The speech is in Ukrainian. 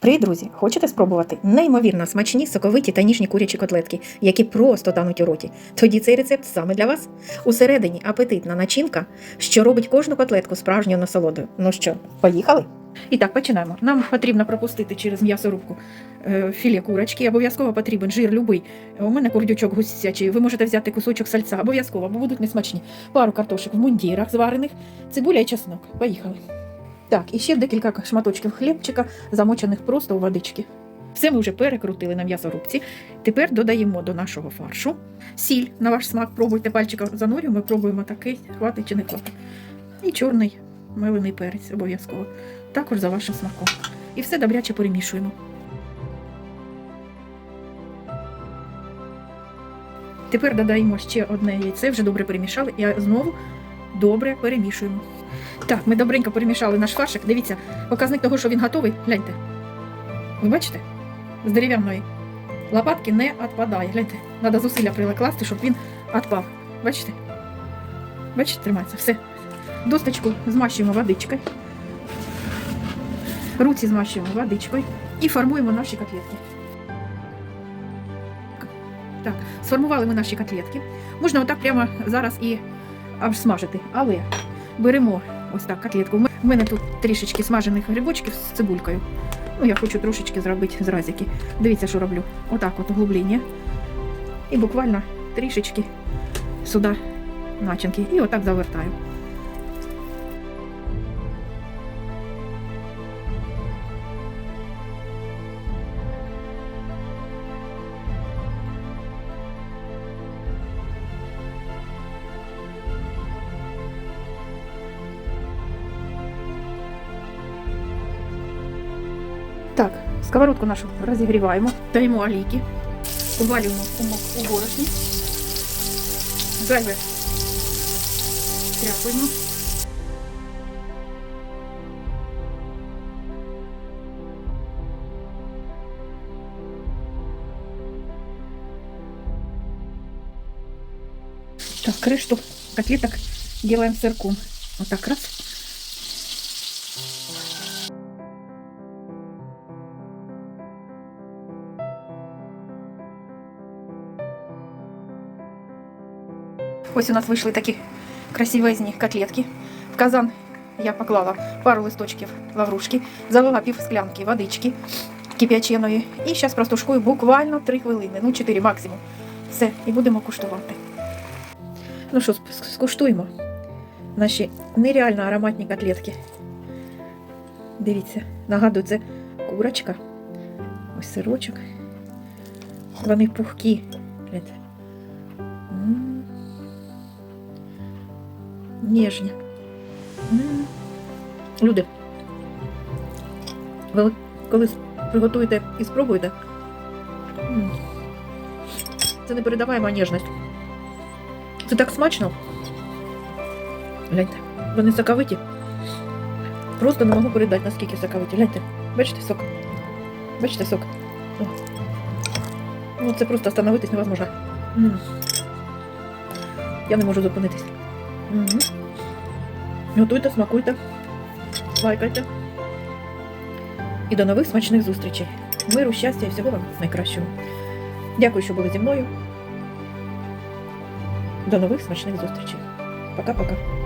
Привіт, друзі! Хочете спробувати неймовірно смачні, соковиті та ніжні курячі котлетки, які просто тануть у роті? Тоді цей рецепт саме для вас. Усередині апетитна начинка, що робить кожну котлетку справжньою насолодою. Ну що, поїхали? І так, починаємо. Нам потрібно пропустити через м'ясорубку е, філе курочки. Обов'язково потрібен жир любий. У мене курдючок гусячий. Ви можете взяти кусочок сальця, обов'язково, бо будуть несмачні. Пару картошок в мундірах зварених, цибуля і чеснок. Поїхали. Так, і ще декілька шматочків хлібчика, замочених просто у водички. Все ми вже перекрутили на м'ясорубці. Тепер додаємо до нашого фаршу сіль на ваш смак. Пробуйте пальчика занурюємо, пробуємо такий, хватить чи не хватить. І чорний мелений перець обов'язково. Також за вашим смаком. І все добряче перемішуємо. Тепер додаємо ще одне яйце, вже добре перемішали, і знову добре перемішуємо. Так, ми добренько перемішали наш фаршик. Дивіться, показник того, що він готовий, гляньте. Ви бачите? З дерев'яної лопатки не відпадає. Гляньте, треба зусилля прикласти, щоб він відпав. Бачите? Бачите, тримається. Все. Досточку змащуємо водичкою. Руці змащуємо водичкою і формуємо наші котлетки. Так, сформували ми наші котлетки. Можна отак прямо зараз і обсмажити, але беремо ось так котлетку. У мене тут трішечки смажених грибочків з цибулькою. Ну, я хочу трошечки зробити зразики. Дивіться, що роблю. Отак от углублення. І буквально трішечки сюди начинки. І отак завертаю. сковородку нашу розігріваємо, даємо олійки, увалюємо у, мук- у борошні, зайве тряпаємо. Так, крышу котлеток делаем сырком. Вот так раз. Ось у нас вийшли такі красивезні котлетки. В казан я поклала пару листочків лаврушки, залила пів склянки водички кип'яченої. І зараз простушкую буквально 3 хвилини, ну 4 максимум. Все, і будемо куштувати. Ну що, скуштуємо наші нереально ароматні котлетки. Дивіться, нагадую, це курочка. Ось сирочок. Вони пухкі. Гляньте. Ніжні. Люди, ви коли приготуєте і спробуєте, це непередаваема ніжність. Це так смачно. Гляньте, вони соковиті. Просто не можу передати, наскільки соковиті. Гляньте, бачите сок? Бачите сок? Ну, це просто остановитись невозможно. Я не можу зупинитись. Готуйте, смакуйте, лайкайте. І до нових смачних зустрічей. Миру, щастя і всього вам найкращого. Дякую, що були зі мною. До нових смачних зустрічей. Пока-пока.